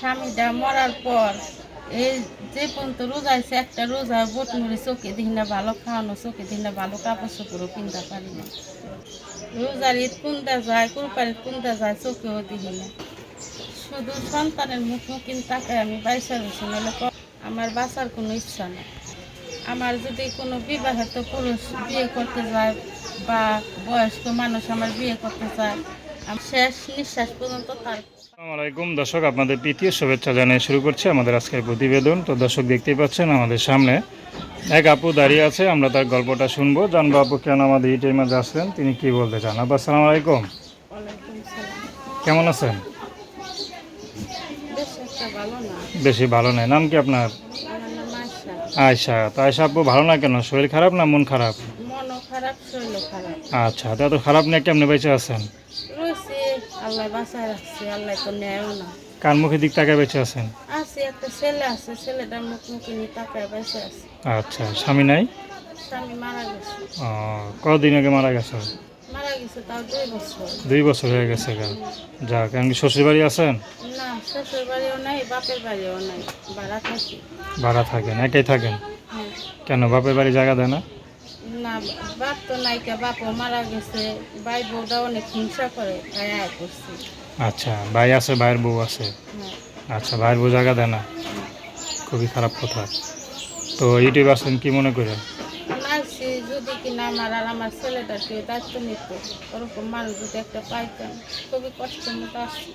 স্বামীটা মরার পর এই যে পর্যন্ত রোজাইছে একটা রোজা বোট মুড়ি চোখে দিই না, ভালো খাওয়ানো চোখে দিই না, ভালো কাপড় চোপড়ও কিনতে পারি না। রোজার ঈদ কোনটা যায় ঈদ কোনটা যায় চোখেও দিই না। শুধু সন্তানের মুখোমুখি তাকে আমি বাইসা গেছি নাহলে আমার বাঁচার কোনো ইচ্ছা নেই। আমার যদি কোনো বিবাহিত পুরুষ বিয়ে করতে যায় বা বয়স্ক মানুষ আমার বিয়ে করতে চায় শেষ নিঃশ্বাস পর্যন্ত তার আলাইকুম। দর্শক আপনাদের প্রীতীয় শুভেচ্ছা জানিয়ে শুরু করছি আমাদের আজকের প্রতিবেদন। তো দর্শক দেখতেই পাচ্ছেন আমাদের সামনে এক আপু দাঁড়িয়ে আছে আমরা তার গল্পটা শুনব। জানব আপু কেন আমাদের এই টাইমে আসলেন তিনি কি বলতে চান? আপু আসসালাম আলাইকুম। কেমন আছেন? বেশ ভালো না। বেশি ভালো নেই। নাম কি আপনার? আয়সা তো আয়সা আপু ভালো না কেন? শরীর খারাপ না মন খারাপ? আচ্ছা তো এত খারাপ নিয়ে কেমনে বেঁচে আছেন? আল্লাহ বাঁচায় রাখছে আল্লাহ তো নেয়ও না। কার মুখে দিক তাকায় বেঁচে আছেন? আছে একটা ছেলে আছে ছেলেটার মুখ মুখে নিয়ে তাকায় বেঁচে আছে। আচ্ছা স্বামী নাই? স্বামী মারা গেছে। ও, কদিন আগে মারা গেছে? মারা গেছে তাও দুই বছর। দুই বছর হয়ে গেছে গা। যাক কেন কি শ্বশুর বাড়ি আছেন? না শ্বশুর বাড়িও নাই বাপের বাড়িও নাই ভাড়া থাকি। ভাড়া থাকেন একাই থাকেন? হ্যাঁ। কেন বাপের বাড়ি জায়গা দেয় না? বাপ তো নাইকা বাপও মারা গেছে ভাই বউটা অনেক হিংসা করে তাই আয় করছি। আচ্ছা ভাই আছে ভাইয়ের বউ আছে? হ্যাঁ। আচ্ছা ভাইয়ের বউ জায়গা দেয় না? খুবই খারাপ কথা। তো ইউটিউব আসেন কি মনে করে নাইছি যদি কিনা আমার আর আমার ছেলেটার কেউ দায়িত্ব নিত ওরকম মানুষ যদি একটা পাইতাম খুবই কষ্টের মতো আসছি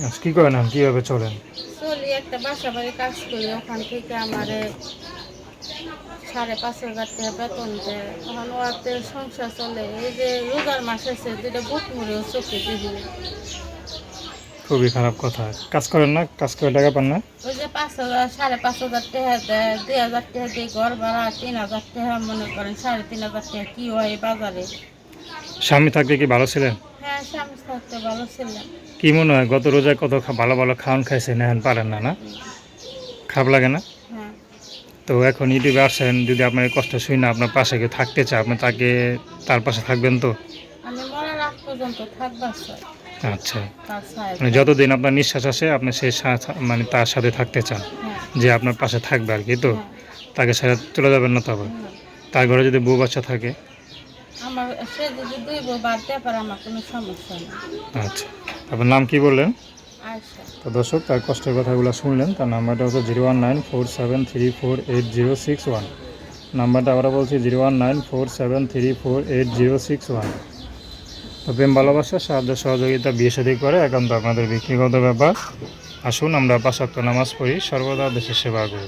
আচ্ছা, কি করেন আপনি? কীভাবে চলেন? চলি একটা বাসা বাড়ি কাজ করি ওখান থেকে আমারে সাড়ে পাঁচ হাজার টাকা বেতন দেয়। তখন ওতে সংসার চলে। এই যে রোজার মাস আছে দুটো বুট মুড়েও চোখে দিবি খুবই খারাপ কথা। কাজ করেন না? কাজ করে টাকা পান না? ওই যে পাঁচ হাজার সাড়ে পাঁচ হাজার টাকা দেয় দুই হাজার টাকা দিয়ে ঘর ভাড়া তিন হাজার টাকা মনে করেন সাড়ে তিন হাজার টাকা কি হয় বাজারে? স্বামী থাকলে কি ভালো ছিলেন? হ্যাঁ স্বামী থাকতে ভালো ছিলাম কি মনে হয় গত রোজায় কত ভালো ভালো খাওয়ান খাইছেন? এখন পারেন না না? খারাপ লাগে না? তো এখন ইউটিউবে আসেন যদি আপনার কষ্ট শুই না আপনার পাশে কেউ থাকতে চায় আপনি তাকে তার পাশে থাকবেন তো? আচ্ছা। মানে যতদিন আপনার নিঃশ্বাস আসে আপনি সেই মানে তার সাথে থাকতে চান হ্যাঁ। যে আপনার পাশে থাকবে আর কি তো? হ্যাঁ। তাকে সাথে চলে যাবেন না তবে হুম। তার ঘরে যদি বউ বাচ্চা থাকে? সে আচ্ছা। আপনার নাম কি বললেন? তো দর্শক, তার কষ্টের কথাগুলো শুনলেন। তার নাম্বারটা হচ্ছে zero one nine four seven three four eight zero six one. নাম্বারটা আমরা বলছি, zero one nine four seven three four eight zero six one. তো প্রেম, ভালোবাসা, সাহায্য, সহযোগিতা, বিয়ে সাদী করে একান্ত আপনাদের ব্যক্তিগত ব্যাপার। আসুন, আমরা পাশাক্ত নামাজ পড়ি। সর্বদা দেশের সেবা করি।